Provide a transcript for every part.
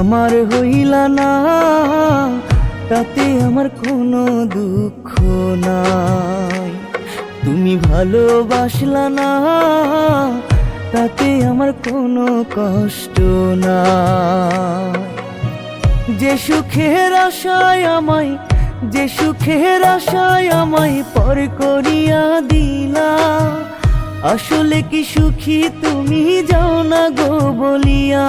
আমার হইলা না, তাতে আমার কোনো দুঃখ নাই। তুমি ভালোবাসলা না, তাতে আমার কোনো কষ্ট না যে সুখের আশায় আমায়, যে সুখের আশায় আমায় পর করিয়া দিলা। আসলে কি সুখী তুমি যাও না গো বলিয়া।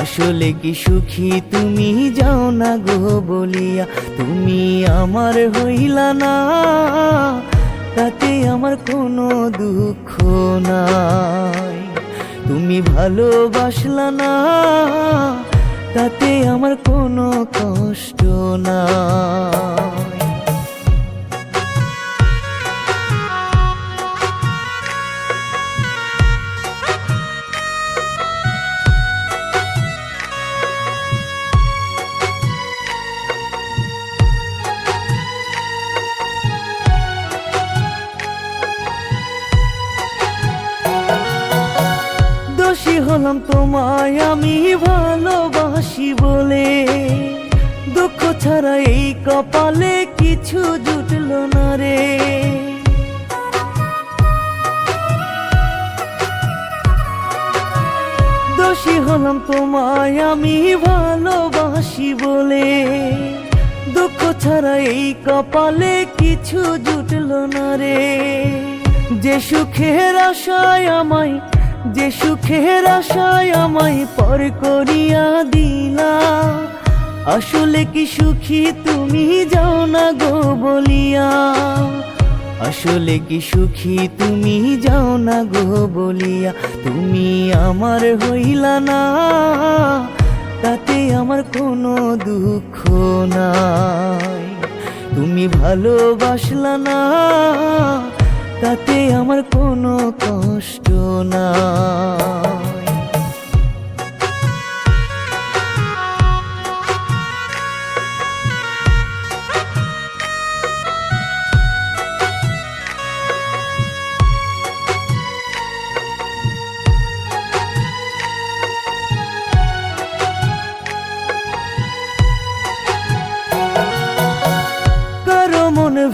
আসলে কি সুখী তুমি যাও না গো বলিয়া তুমি আমার হইলা না। তাতে আমার কোনো দুঃখ নাই। তুমি ভালোবাসলা না। তাতে আমার কোনো কষ্ট নাই। হলাম তোমায় আমি ভালোবাসি বলে দুঃখ ছাড়া এই কপালে কিছু জুটল না রে। দোষী হলাম, তোমায় আমি ভালোবাসি বলে দুঃখ ছাড়া এই কপালে কিছু জুটল না রে। যে সুখের আশায় আমায় যে সুখের আশায় আমায় পর করিয়া দিলা। আসলে কি সুখী তুমি যাও না গো বলিয়া। আসলে কি সুখী তুমি যাও না গো বলিয়া। তুমি আমার হইলা না, তাতে আমার কোনো দুঃখ নাই। তুমি ভালোবাসলা না তাতে আমার কোনো কষ্ট না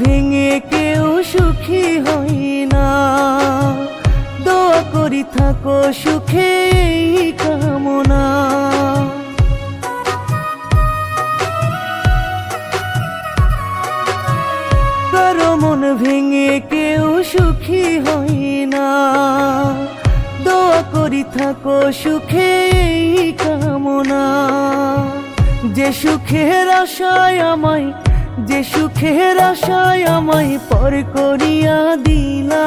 ভেঙে কেউ সুখী হয় না। দোয়া করি থাকো, সুখে কামনা। কারও মন ভেঙে কেউ সুখী হয় না। দোয়া করি থাকো, সুখে কামনা। যে সুখের আশায় আমায় সুখের আশায় আমায় পর করিয়া দিলা।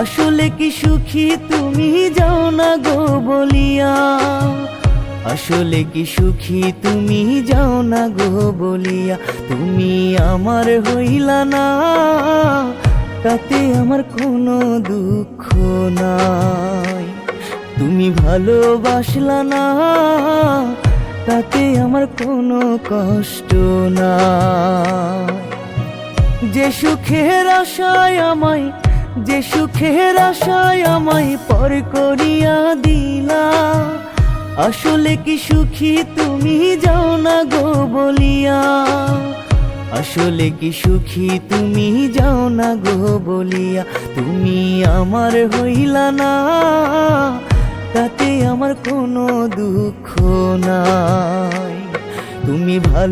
আসলে কি সুখী তুমি যাও না গো বলিয়া। আসলে কি সুখী তুমি যাও না গো বলিয়া। তুমি আমার হইলা না, তাতে আমার কোনো দুঃখ নাই। তুমি ভালোবাসলা না তাতে আমার কোনো কষ্ট না। যে সুখের আশায় আমায়, যে সুখের আশায় আমায় পর করিয়া দিলা। আসলে কি সুখী তুমি যাও না গো বলিয়া। আসলে কি সুখী তুমি যাও না গো বলিয়া। তুমি আমার হইলা না। তাতে আমার কোনো দুঃখ নাই। তুমি ভালো